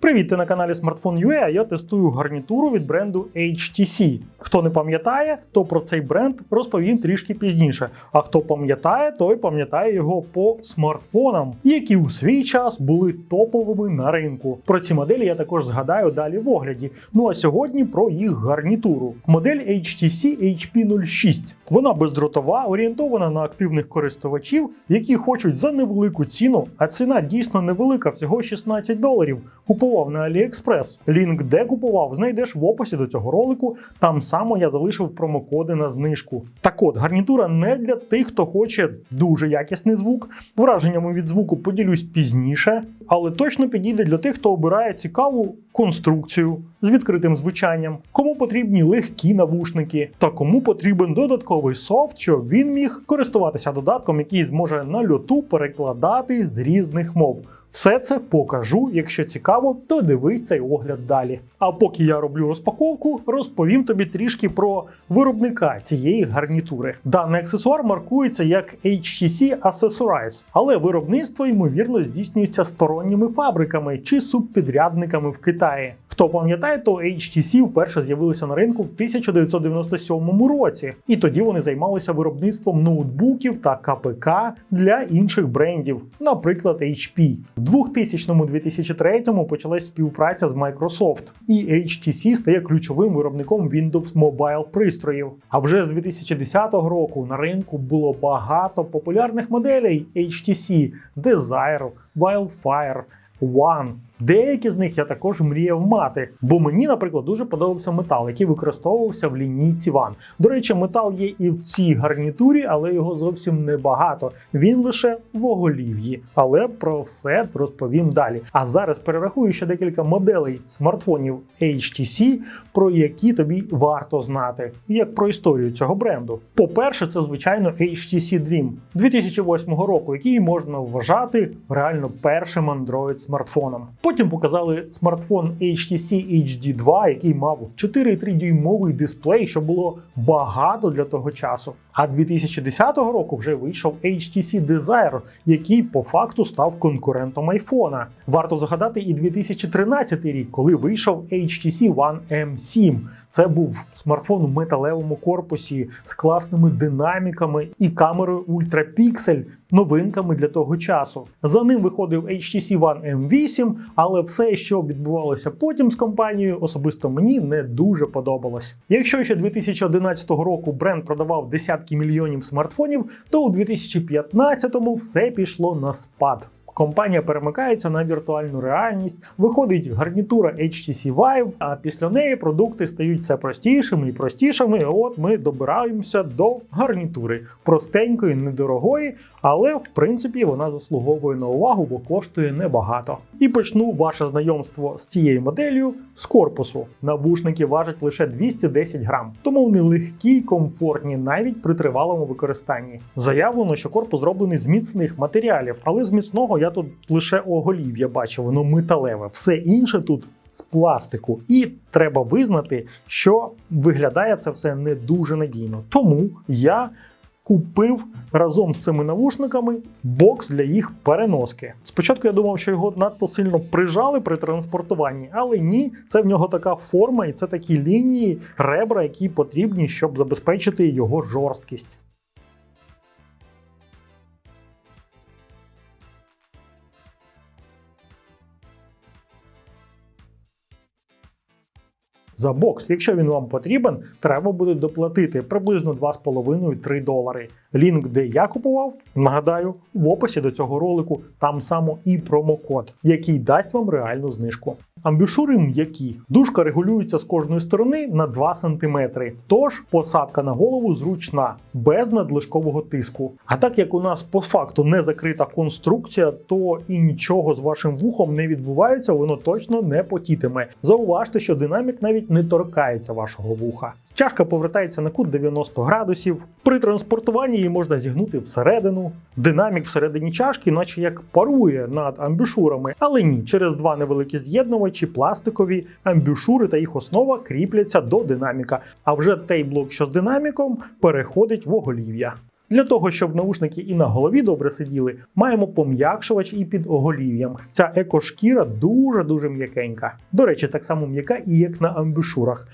Привіт, ти на каналі Smartphone.ua, а я тестую гарнітуру від бренду HTC. Хто не пам'ятає, то про цей бренд розповім трішки пізніше. А хто пам'ятає, той пам'ятає його по смартфонам, які у свій час були топовими на ринку. Про ці моделі я також згадаю далі в огляді. Ну а сьогодні про їх гарнітуру. Модель HTC HP06. Вона бездротова, орієнтована на активних користувачів, які хочуть за невелику ціну, а ціна дійсно невелика, всього 16 доларів. Купував на AliExpress. Лінк, де купував, знайдеш в описі до цього ролику. Там само я залишив промокоди на знижку. Так от, гарнітура не для тих, хто хоче дуже якісний звук. Враженнями від звуку поділюсь пізніше, але точно підійде для тих, хто обирає цікаву конструкцію з відкритим звучанням, кому потрібні легкі навушники, та кому потрібен додатковий софт, щоб він міг користуватися додатком, який зможе на льоту перекладати з різних мов. Все це покажу. Якщо цікаво, то дивись цей огляд далі. А поки я роблю розпаковку, розповім тобі трішки про виробника цієї гарнітури. Даний аксесуар маркується як HTC Accessorize, але виробництво ймовірно здійснюється сторонніми фабриками чи субпідрядниками в Китаї. Хто пам'ятає, то HTC вперше з'явилися на ринку в 1997 році, і тоді вони займалися виробництвом ноутбуків та КПК для інших брендів, наприклад, HP. В 2000-2003 почалась співпраця з Microsoft, і HTC стає ключовим виробником Windows Mobile пристроїв. А вже з 2010 року на ринку було багато популярних моделей HTC Desire, Wildfire, One. Деякі з них я також мріяв мати, бо мені, наприклад, дуже подобався метал, який використовувався в лінійці One. До речі, метал є і в цій гарнітурі, але його зовсім небагато. Він лише в оголів'ї. Але про все розповім далі. А зараз перерахую ще декілька моделей смартфонів HTC, про які тобі варто знати, як про історію цього бренду. По-перше, це звичайно HTC Dream 2008 року, який можна вважати реально першим Android смартфоном. Потім показали смартфон HTC HD 2, який мав 4,3 дюймовий дисплей, що було багато для того часу. А 2010 року вже вийшов HTC Desire, який по факту став конкурентом iPhone. Варто згадати і 2013 рік, коли вийшов HTC One M7. Це був смартфон у металевому корпусі з класними динаміками і камерою ультрапіксель, новинками для того часу. За ним виходив HTC One M8, але все, що відбувалося потім з компанією, особисто мені не дуже подобалось. Якщо ще 2011 року бренд продавав десятки мільйонів смартфонів, то у 2015-му все пішло на спад. Компанія перемикається на віртуальну реальність, виходить гарнітура HTC Vive, а після неї продукти стають все простішими і простішими. І От ми добираємося до гарнітури простенької, недорогої, але в принципі вона заслуговує на увагу, бо коштує небагато. І почну ваше знайомство з цією моделлю з корпусу. Навушники важать лише 210 грам, тому вони легкі й комфортні навіть при тривалому використанні. Заявлено, що корпус зроблений з міцних матеріалів, але з міцного я тут лише оголів'я бачив, воно металеве. Все інше тут з пластику. І треба визнати, що виглядає це все не дуже надійно. Тому я. Купив разом з цими навушниками бокс для їх переноски. Спочатку я думав, що його надто сильно прижали при транспортуванні, але ні, це в нього така форма і це такі лінії, ребра, які потрібні, щоб забезпечити його жорсткість. За бокс, якщо він вам потрібен, треба буде доплатити приблизно 2,5-3 долари. Лінк, де я купував, нагадаю, в описі до цього ролику там само і промокод, який дасть вам реальну знижку. Амбушури м'які. Дужка регулюється з кожної сторони на 2 см. Тож посадка на голову зручна, без надлишкового тиску. А так як у нас по факту не закрита конструкція, то і нічого з вашим вухом не відбувається, воно точно не потітиме. Зауважте, що динамік навіть не торкається вашого вуха. Чашка повертається на кут 90 градусів. При транспортуванні її можна зігнути всередину. Динамік всередині чашки, наче як парує над амбюшурами, але ні, через два невеликі з'єднувачі пластикові амбюшури та їх основа кріпляться до динаміка. А вже той блок, що з динаміком, переходить в оголів'я. Для того, щоб навушники і на голові добре сиділи, маємо пом'якшувач і під оголів'ям. Ця екошкіра дуже-дуже м'якенька. До речі, так само м'яка і як на амбушурах.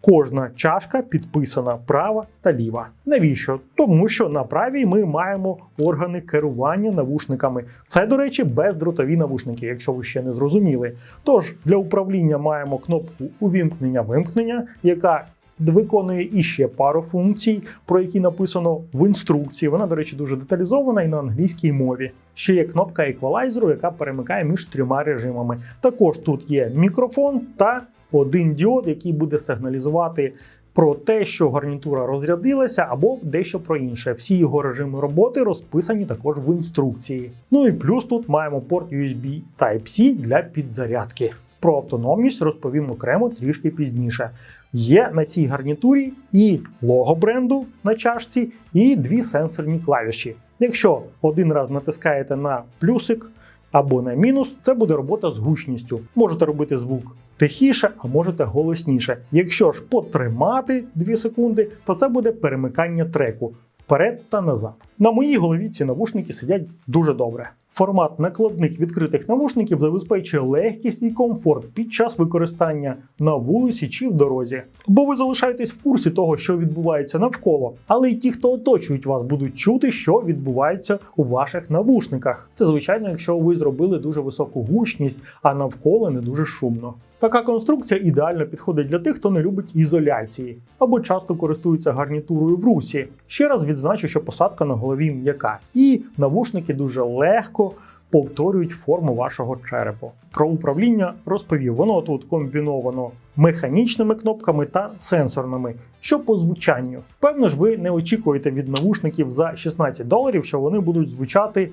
Кожна чашка підписана права та ліва. Навіщо? Тому що на правій ми маємо органи керування навушниками. Це, до речі, бездротові навушники, якщо ви ще не зрозуміли. Тож для управління маємо кнопку увімкнення-вимкнення, яка виконує іще пару функцій, про які написано в інструкції. Вона, до речі, дуже деталізована і на англійській мові. Ще є кнопка еквалайзеру, яка перемикає між трьома режимами. Також тут є мікрофон та один діод, який буде сигналізувати. Про те, що гарнітура розрядилася, або дещо про інше. Всі його режими роботи розписані також в інструкції. Ну і плюс тут маємо порт USB Type-C для підзарядки. Про автономність розповім окремо трішки пізніше. Є на цій гарнітурі і лого бренду на чашці, і дві сенсорні клавіші. Якщо один раз натискаєте на плюсик або на мінус, це буде робота з гучністю. Можете робити звук тихіше, а можете голосніше. Якщо ж потримати 2 секунди, то це буде перемикання треку вперед та назад. На моїй голові ці навушники сидять дуже добре. Формат накладних відкритих навушників забезпечує легкість і комфорт під час використання на вулиці чи в дорозі. Бо ви залишаєтесь в курсі того, що відбувається навколо, але й ті, хто оточують вас, будуть чути, що відбувається у ваших навушниках. Це звичайно, якщо ви зробили дуже високу гучність, а навколо не дуже шумно. Така конструкція ідеально підходить для тих, хто не любить ізоляції або часто користується гарнітурою в русі. Ще раз відзначу, що посадка на голові м'яка, і навушники дуже легко повторюють форму вашого черепу. Про управління розповів. Воно тут комбіновано механічними кнопками та сенсорними. Що по звучанню? Певно ж, ви не очікуєте від навушників за 16 доларів, що вони будуть звучати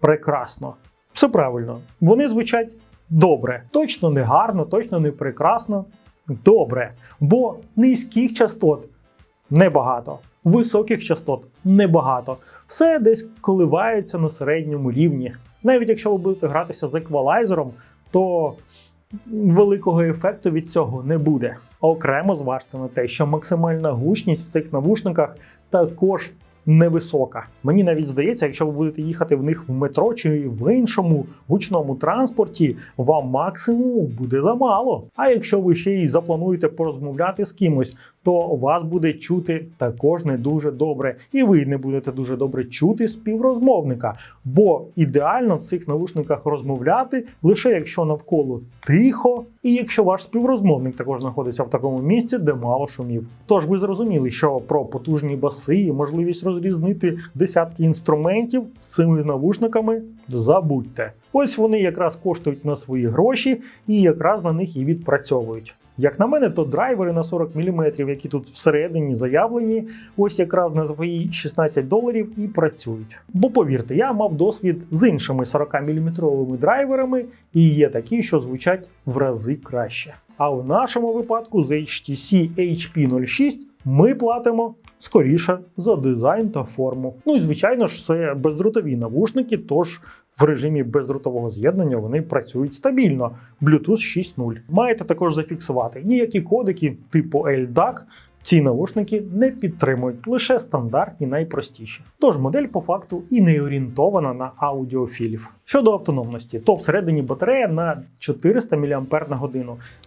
прекрасно. Все правильно, вони звучать добре. Точно не гарно, точно не прекрасно. Добре. Бо низьких частот небагато, високих частот небагато. Все десь коливається на середньому рівні. Навіть якщо ви будете гратися з еквалайзером, то великого ефекту від цього не буде. Окремо зважте на те, що максимальна гучність в цих навушниках також невисока. Мені навіть здається, якщо ви будете їхати в них в метро чи в іншому гучному транспорті, вам максимум буде замало. А якщо ви ще й заплануєте порозмовляти з кимось, то вас буде чути також не дуже добре, і ви не будете дуже добре чути співрозмовника. Бо ідеально в цих навушниках розмовляти лише якщо навколо тихо, і якщо ваш співрозмовник також знаходиться в такому місці, де мало шумів. Тож ви зрозуміли, що про потужні баси і можливість розрізнити десятки інструментів з цими навушниками забудьте. Ось вони якраз коштують на свої гроші і якраз на них і відпрацьовують. Як на мене, то драйвери на 40 мм, які тут всередині заявлені, ось якраз на свої 16 доларів і працюють. Бо повірте, я мав досвід з іншими 40 мм драйверами, і є такі, що звучать в рази краще. А у нашому випадку з HTC HP06 ми платимо скоріше за дизайн та форму. Ну і звичайно ж, це бездротові навушники, тож в режимі бездротового з'єднання вони працюють стабільно. Bluetooth 6.0. Маєте також зафіксувати ніякі кодики типу LDAC ці навушники не підтримують лише стандартні найпростіші. Тож модель по факту і не орієнтована на аудіофілів. Щодо автономності, то всередині батарея на 400 мАч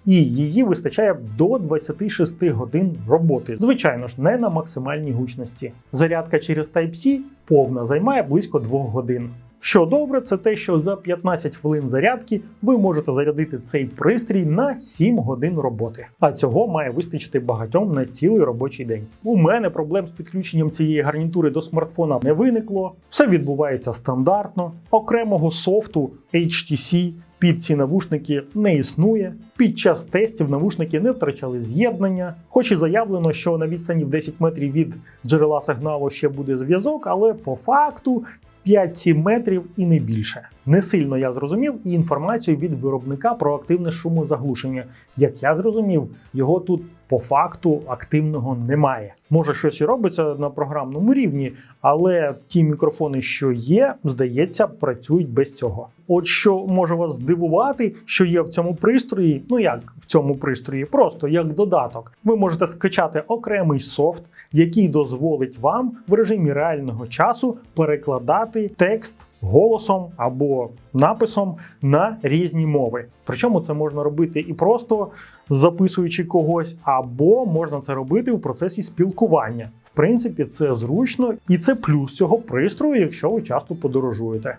і її вистачає до 26 годин роботи. Звичайно ж, не на максимальній гучності. Зарядка через Type-C повна займає близько 2 годин. Що добре, це те, що за 15 хвилин зарядки ви можете зарядити цей пристрій на 7 годин роботи. А цього має вистачити багатьом на цілий робочий день. У мене проблем з підключенням цієї гарнітури до смартфона не виникло. Все відбувається стандартно. Окремого софту HTC під ці навушники не існує. Під час тестів навушники не втрачали з'єднання, хоч і заявлено, що на відстані в 10 метрів від джерела сигналу ще буде зв'язок, але по факту 5-7 метрів і не більше. Не сильно я зрозумів і інформацію від виробника про активне шумозаглушення. Як я зрозумів, його тут по факту активного немає. Може, щось і робиться на програмному рівні, але ті мікрофони, що є, здається, працюють без цього. От що може вас здивувати, що є в цьому пристрої, ну як в цьому пристрої, просто як додаток. Ви можете скачати окремий софт, який дозволить вам в режимі реального часу перекладати текст голосом або написом на різні мови. Причому це можна робити і просто записуючи когось, або можна це робити в процесі спілкування. В принципі, це зручно і це плюс цього пристрою, якщо ви часто подорожуєте.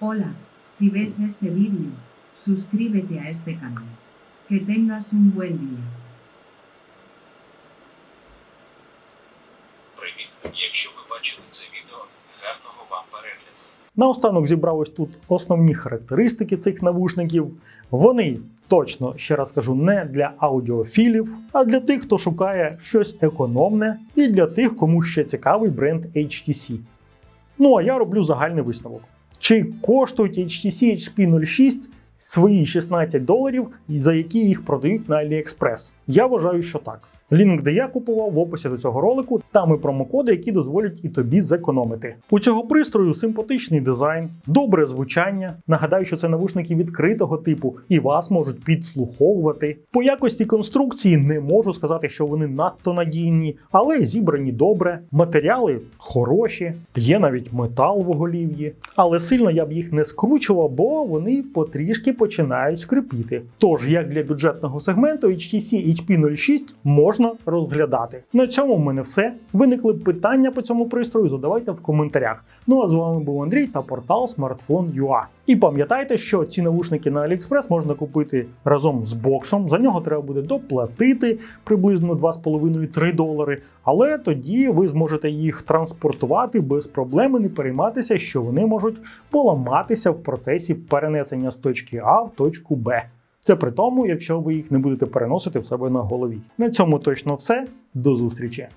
Hola, si ves este vídeo, suscríbete a este canal. Que tengas un buen día. Привіт! Якщо ви бачили це відео, гарного вам перегляду. Наостанок зібрав ось тут основні характеристики цих навушників. Вони точно, ще раз кажу, не для аудіофілів, а для тих, хто шукає щось економне, і для тих, кому ще цікавий бренд HTC. Ну а я роблю загальний висновок. Чи коштують HTC HP 06 свої 16 доларів, за які їх продають на AliExpress? Я вважаю, що так. Лінк, де я купував в описі до цього ролику, там і промокоди, які дозволять і тобі зекономити. У цього пристрою симпатичний дизайн, добре звучання. Нагадаю, що це навушники відкритого типу і вас можуть підслуховувати. По якості конструкції не можу сказати, що вони надто надійні, але зібрані добре. Матеріали хороші, є навіть метал в оголів'ї. Але сильно я б їх не скручував, бо вони потрішки починають скрипіти. Тож, як для бюджетного сегменту HTC HP 06 можна розглядати. На цьому в мене все. Виникли питання по цьому пристрою, задавайте в коментарях. Ну а з вами був Андрій та портал Smartphone.ua. І пам'ятайте, що ці навушники на AliExpress можна купити разом з боксом. За нього треба буде доплатити приблизно 2,5-3 долари. Але тоді ви зможете їх транспортувати без проблеми, не перейматися, що вони можуть поламатися в процесі перенесення з точки А в точку Б. Це при тому, якщо ви їх не будете переносити в себе на голові. На цьому точно все. До зустрічі!